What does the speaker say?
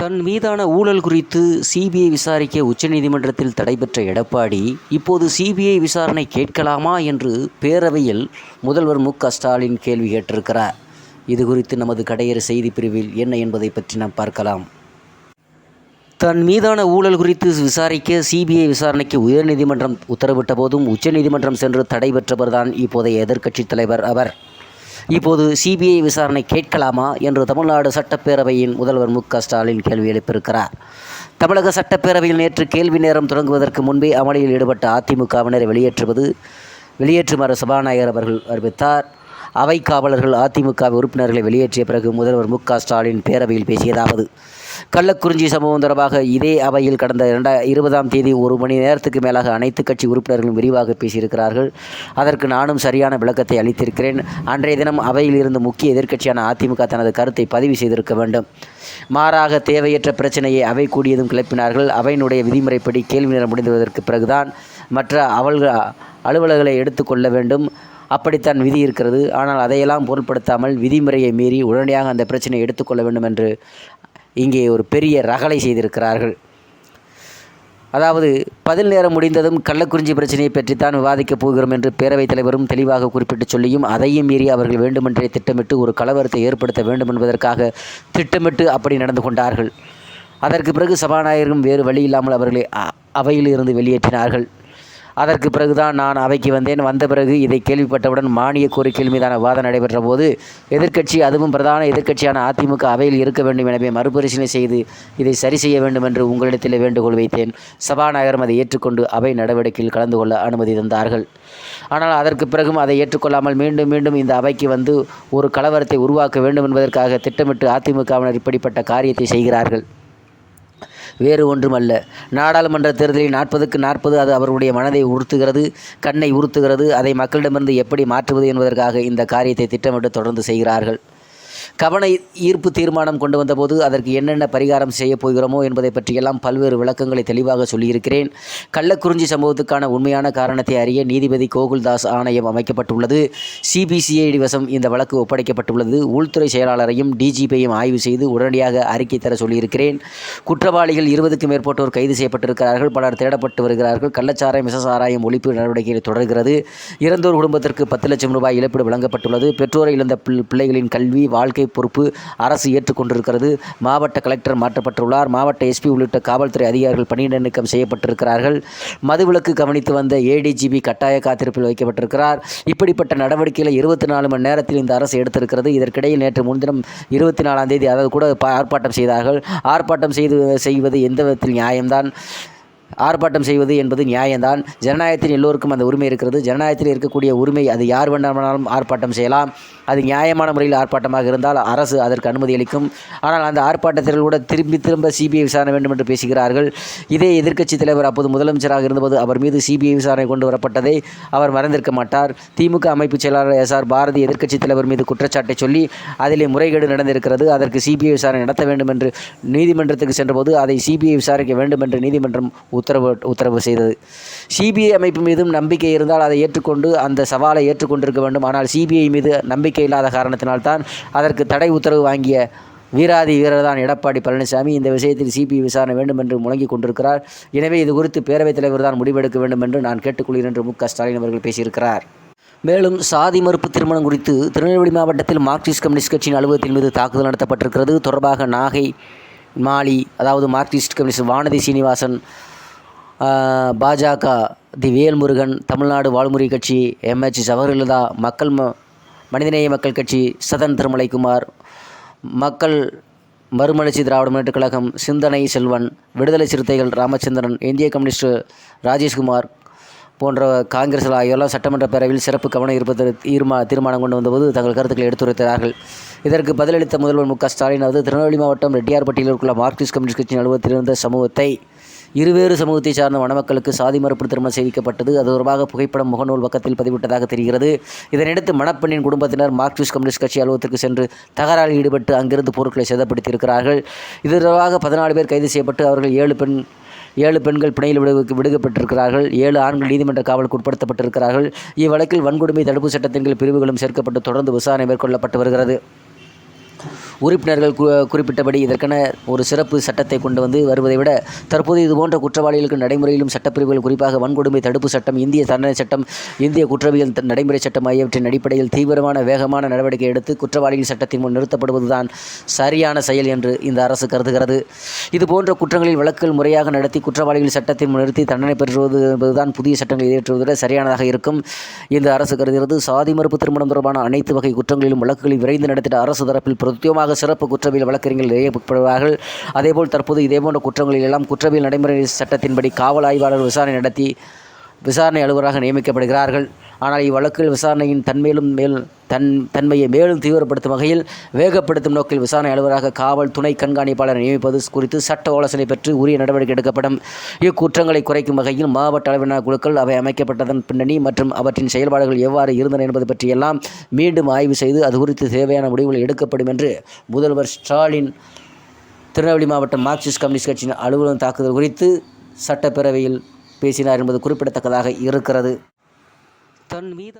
தன் மீதான ஊழல் குறித்து சிபிஐ விசாரிக்க உச்சநீதிமன்றத்தில் தடை பெற்ற எடப்பாடி இப்போது சிபிஐ விசாரணை கேட்கலாமா என்று பேரவையில் முதல்வர் மு ஸ்டாலின் கேள்வி கேட்டிருக்கிறார். இது குறித்து நமது கடையறு செய்தி பிரிவில் என்ன என்பதை பற்றி நாம் பார்க்கலாம். தன் மீதான ஊழல் குறித்து விசாரிக்க சிபிஐ விசாரணைக்கு உயர்நீதிமன்றம் உத்தரவிட்ட போதும் உச்சநீதிமன்றம் சென்று தடை பெற்றவர்தான் இப்போதைய எதிர்க்கட்சித் தலைவர் அவர். இப்போது சிபிஐ விசாரணை கேட்கலாமா என்று தமிழ்நாடு சட்டப்பேரவையின் முதல்வர் மு க ஸ்டாலின் கேள்வி எழுப்பியிருக்கிறார். தமிழக சட்டப்பேரவையில் நேற்று கேள்வி நேரம் தொடங்குவதற்கு முன்பே அமளியில் ஈடுபட்ட அதிமுகவினரை வெளியேற்றுவது வெளியேற்றுமாறு சபாநாயகர் அவர்கள் அறிவித்தார். அவை காவலர்கள் அதிமுக உறுப்பினர்களை வெளியேற்றிய பிறகு முதல்வர் மு க ஸ்டாலின் பேரவையில் பேசியதாவது கள்ளக்குறிஞ்சி சம்பவம் தொடர்பாக இதே அவையில் கடந்த இரண்டா இருபதாம் தேதி ஒரு மணி நேரத்துக்கு மேலாக அனைத்து கட்சி உறுப்பினர்களும் விரிவாக பேசியிருக்கிறார்கள். அதற்கு நானும் சரியான விளக்கத்தை அளித்திருக்கிறேன். அன்றைய தினம் அவையில் இருந்து முக்கிய எதிர்க்கட்சியான அதிமுக தனது கருத்தை பதிவு செய்திருக்க வேண்டும். மாறாக தேவையற்ற பிரச்சனையை அவை கூடியதும் கிளப்பினார்கள். அவையினுடைய விதிமுறைப்படி கேள்வி நேரம் முடிந்துவதற்கு பிறகுதான் மற்ற அவள் அலுவலர்களை எடுத்துக்கொள்ள வேண்டும். அப்படித்தான் விதி இருக்கிறது. ஆனால் அதையெல்லாம் பொருட்படுத்தாமல் விதிமுறையை மீறி உடனடியாக அந்த பிரச்சனையை எடுத்துக்கொள்ள வேண்டும் என்று இங்கே ஒரு பெரிய ரகளை செய்திருக்கிறார்கள். அதாவது பதில் நேரம் முடிந்ததும் கள்ளக்குறிஞ்சி பிரச்சனையை பற்றித்தான் விவாதிக்கப் போகிறோம் என்று பேரவைத் தலைவரும் தெளிவாக குறிப்பிட்டு சொல்லியும் அதையும் மீறி அவர்கள் வேண்டுமென்றே திட்டமிட்டு ஒரு கலவரத்தை ஏற்படுத்த வேண்டும் என்பதற்காக திட்டமிட்டு அப்படி நடந்து கொண்டார்கள். அதற்கு பிறகு சபாநாயகரும் வேறு வழி இல்லாமல் அவர்களை அவையில் இருந்து வெளியேற்றினார்கள். அதற்கு பிறகுதான் நான் அவைக்கு வந்தேன். வந்த பிறகு இதை கேள்விப்பட்டவுடன் மானிய கோரிக்கைகள் மீதான வாதம் நடைபெற்ற போது எதிர்க்கட்சி அதுவும் பிரதான எதிர்க்கட்சியான அதிமுக அவையில் இருக்க வேண்டும் எனவே மறுபரிசீலனை செய்து இதை சரி செய்ய வேண்டும் என்று உங்களிடத்தில் வேண்டுகோள் வைத்தேன். சபாநாயகரும் அதை ஏற்றுக்கொண்டு அவை நடவடிக்கையில் கலந்து கொள்ள அனுமதி தந்தார்கள். ஆனால் அதற்கு பிறகும் அதை ஏற்றுக்கொள்ளாமல் மீண்டும் மீண்டும் இந்த அவைக்கு வந்து ஒரு கலவரத்தை உருவாக்க வேண்டும் என்பதற்காக திட்டமிட்டு அதிமுகவினர் இப்படிப்பட்ட காரியத்தை செய்கிறார்கள். வேறு ஒன்றுமல்ல. நாடாளுமன்ற தேர்தலில் நாற்பதுக்கு நாற்பது அது அவருடைய மனதை உறுத்துகிறது கண்ணை உறுத்துகிறது. அதை மக்களிடமிருந்து எப்படி மாற்றுவது என்பதற்காக இந்த காரியத்தை திட்டமிட்டு தொடர்ந்து செய்கிறார்கள். கவன ஈர்ப்பு தீர்மானம் கொண்டு வந்தபோது அதற்கு என்னென்ன பரிகாரம் செய்யப் போகிறோமோ என்பதை பற்றியெல்லாம் பல்வேறு விளக்கங்களை தெளிவாக சொல்லியிருக்கிறேன். கள்ளக்குறிஞ்சி சம்பவத்துக்கான உண்மையான காரணத்தை அறிய நீதிபதி கோகுல்தாஸ் ஆணையம் அமைக்கப்பட்டுள்ளது. சிபிசிஐடி வசம் இந்த வழக்கு ஒப்படைக்கப்பட்டுள்ளது. உள்துறை செயலாளரையும் டிஜிபியையும் ஆய்வு செய்து உடனடியாக அறிக்கை தர சொல்லியிருக்கிறேன். குற்றவாளிகள் இருபதுக்கும் மேற்பட்டோர் கைது செய்யப்பட்டிருக்கிறார்கள். பலர் தேடப்பட்டு வருகிறார்கள். கள்ளச்சாராயம் விசசாராயம் ஒழிப்பு நடவடிக்கைகள் தொடர்கிறது. இறந்தோர் குடும்பத்திற்கு பத்து லட்சம் ரூபாய் இழப்பீடு வழங்கப்பட்டுள்ளது. பெற்றோரை இழந்த பிள்ளைகளின் கல்வி வாழ்க்கை பொறுப்பு அரசு ஏற்றுக்கொண்டிருக்கிறது. மாவட்ட கலெக்டர் மாற்றப்பட்டுள்ளார். மாவட்ட எஸ்பி உள்ளிட்ட காவல்துறை அதிகாரிகள் பணியிட நீக்கம் செய்யப்பட்டிருக்கிறார்கள். மதுவிலக்கு கவனித்து வந்த ஏடிஜிபி கட்டாய காத்திருப்பில் வைக்கப்பட்டிருக்கிறார். இப்படிப்பட்ட நடவடிக்கைகளை இருபத்தி நாலு மணி நேரத்தில் இந்த அரசு எடுத்திருக்கிறது. இதற்கிடையில் நேற்று முன்தினம் இருபத்தி நாலாம் தேதி அதாவது கூட ஆர்ப்பாட்டம் செய்தார்கள். ஆர்ப்பாட்டம் செய்து செய்வது எந்த விதத்தில் நியாயம்தான்? ஆர்ப்பாட்டம் செய்வது என்பது நியாயம்தான். ஜனநாயகத்தில் எல்லோருக்கும் அந்த உரிமை இருக்கிறது. ஜனநாயகத்தில் இருக்கக்கூடிய உரிமை அது யார் வேண்டாமானாலும் ஆர்ப்பாட்டம் செய்யலாம். அது நியாயமான முறையில் ஆர்ப்பாட்டமாக இருந்தால் அரசு அதற்கு அனுமதி அளிக்கும். ஆனால் அந்த ஆர்ப்பாட்டத்தில் கூட திரும்பி திரும்ப சிபிஐ விசாரணை வேண்டும் என்று பேசுகிறார்கள். இதே எதிர்க்கட்சித் தலைவர் அப்போது முதலமைச்சராக இருந்தபோது அவர் மீது சிபிஐ விசாரணை கொண்டு வரப்பட்டதை அவர் மறந்திருக்க மாட்டார். திமுக அமைப்பு செயலாளர் எஸ் ஆர் பாரதி எதிர்க்கட்சித் தலைவர் மீது குற்றச்சாட்டை சொல்லி அதிலே முறைகேடு நடந்திருக்கிறது. அதற்கு சிபிஐ விசாரணை நடத்த வேண்டும் என்று நீதிமன்றத்துக்கு சென்றபோது அதை சிபிஐ விசாரிக்க வேண்டும் என்று நீதிமன்றம் உத்தரவு உத்தரவு உத்தரவு செய்தது. சிபிஐ அமைப்பு மீதும் நம்பிக்கை இருந்தால் அதை ஏற்றுக்கொண்டு அந்த சவாலை ஏற்றுக்கொண்டிருக்க வேண்டும். ஆனால் சிபிஐ மீது நம்பிக்கை இல்லாத காரணத்தினால்தான் அதற்கு தடை உத்தரவு வாங்கிய வீராதி வீரர் தான் எடப்பாடி பழனிசாமி. இந்த விஷயத்தில் சிபிஐ விசாரணை வேண்டும் என்று முழங்கிக் கொண்டிருக்கிறார். எனவே இது குறித்து பேரவைத் தலைவர் தான் முடிவெடுக்க வேண்டும் என்று நான் கேட்டுக்கொள்கிறேன் என்று மு க ஸ்டாலின் அவர்கள் பேசியிருக்கிறார். மேலும் சாதி மறுப்பு திருமணம் குறித்து திருநெல்வேலி மாவட்டத்தில் மார்க்சிஸ்ட் கம்யூனிஸ்ட் கட்சியின் அலுவலகத்தின் மீது தாக்குதல் நடத்தப்பட்டிருக்கிறது. தொடர்பாக நாகை மாலி அதாவது மார்க்சிஸ்ட் கம்யூனிஸ்ட் வானதி சீனிவாசன் பாஜக தி வேல்முருகன் தமிழ்நாடு வாழ்முறை கட்சி எம்ஹெச் ஜவஹர்லதா மக்கள் ம மனிதநேய மக்கள் கட்சி சதன் திருமலைக்குமார் மக்கள் மறுமலர்ச்சி திராவிட முன்னேற்றக் கழகம் சிந்தனை செல்வன் விடுதலை சிறுத்தைகள் ராமச்சந்திரன் இந்திய கம்யூனிஸ்ட் ராஜேஷ்குமார் போன்ற காங்கிரஸ் ஆகியோரெல்லாம் சட்டமன்ற பேரவையில் சிறப்பு கவனம் இருப்பது தீர்மா தீர்மானம் கொண்டு வந்தபோது தங்கள் கருத்துக்களை எடுத்துரைத்தார்கள். இதற்கு பதிலளித்த முதல்வர் மு க ஸ்டாலின் அதாவது திருநெல்வேலி மாவட்டம் ரெட்டியார்பட்டியில் உள்ள மார்க்சிஸ்ட் கம்யூனிஸ்ட் கட்சியின் அலுவலகத்தில் இருந்த சமூகத்தை இருவேறு சமூகத்தை சார்ந்த மணமக்களுக்கு சாதி மறுப்பு திருமணம் செய்விக்கப்பட்டது. அது தொடர்பாக புகைப்படம் முகநூல் பக்கத்தில் பதிவிட்டதாக தெரிகிறது. இதனையடுத்து மணப்பெண்ணின் குடும்பத்தினர் மார்க்சிஸ்ட் கம்யூனிஸ்ட் கட்சி அலுவலகத்திற்கு சென்று தகராறில் ஈடுபட்டு அங்கிருந்து பொருட்களை சேதப்படுத்தியிருக்கிறார்கள். இது தொடர்பாக பதினாலு பேர் கைது செய்யப்பட்டு அவர்கள் ஏழு பெண் ஏழு பெண்கள் பிணையில் விடு விடுக்கப்பட்டிருக்கிறார்கள் ஏழு ஆண்கள் நீதிமன்ற காவலுக்கு உட்படுத்தப்பட்டிருக்கிறார்கள். இவ்வழக்கில் வன்கொடுமை தடுப்பு சட்டத்தின் கீழ் பிரிவுகளும் சேர்க்கப்பட்டு தொடர்ந்து விசாரணை மேற்கொள்ளப்பட்டு வருகிறது. உறுப்பினர்கள் குறிப்பிட்டபடி இதற்கென ஒரு சிறப்பு சட்டத்தை கொண்டு வந்து வருவதை விட தற்போது இதுபோன்ற குற்றவாளிகளுக்கு நடைமுறையிலும் சட்டப்பிரிவுகள் குறிப்பாக வன்கொடுமை தடுப்பு சட்டம் இந்திய தண்டனை சட்டம் இந்திய குற்றவியல் நடைமுறை சட்டம் ஆகியவற்றின் அடிப்படையில் தீவிரமான வேகமான நடவடிக்கை எடுத்து குற்றவாளிகள் சட்டத்தின் முன் நிறுத்தப்படுவதுதான் சரியான செயல் என்று இந்த அரசு கருதுகிறது. இதுபோன்ற குற்றங்களில் வழக்குகள் முறையாக நடத்தி குற்றவாளிகள் சட்டத்தின் முன் நிறுத்தி தண்டனை பெறுவது என்பதுதான் புதிய சட்டங்களை இயற்றுவதை சரியானதாக இருக்கும் இந்த அரசு கருதுகிறது. சாதி மறுப்பு திருமணம் தொடர்பான அனைத்து வகை குற்றங்களிலும் வழக்குகளை விரைந்து நடத்திட அரசு தரப்பில் பிரத்யேகமாக சிறப்பு குற்றவியல் வழக்கறிஞர்கள் நியமிக்கப்படுவார்கள் அதேபோல் தற்போது இதேபோன்ற குற்றங்களில் எல்லாம் குற்றவியல் நடைமுறை சட்டத்தின்படி காவல் ஆய்வாளர் விசாரணை நடத்தி விசாரணை அலுவலராக நியமிக்கப்படுகிறார்கள். ஆனால் இவ்வழக்கில் விசாரணையின் தன்மையிலும் மேல் தன் தன்மையை மேலும் தீவிரப்படுத்தும் வகையில் வேகப்படுத்தும் நோக்கில் விசாரணை அலுவலராக காவல் துணை கண்காணிப்பாளர் நியமிப்பது குறித்து சட்ட ஆலோசனை பெற்று உரிய நடவடிக்கை எடுக்கப்படும். இக்குற்றங்களை குறைக்கும் வகையில் மாவட்ட அளவிலான குழுக்கள் அவை அமைக்கப்பட்டதன் பின்னணி மற்றும் அவற்றின் செயல்பாடுகள் எவ்வாறு இருந்தன என்பது பற்றியெல்லாம் மீண்டும் ஆய்வு செய்து அது குறித்து தேவையான முடிவுகள் எடுக்கப்படும் என்று முதல்வர் ஸ்டாலின் திருநெல்வேலி மாவட்டம் மார்க்சிஸ்ட் கம்யூனிஸ்ட் கட்சியின் அலுவலகம் தாக்குதல் குறித்து சட்டப்பேரவையில் பேசினார் என்பது குறிப்பிடத்தக்கதாக இருக்கிறது. தன் மீது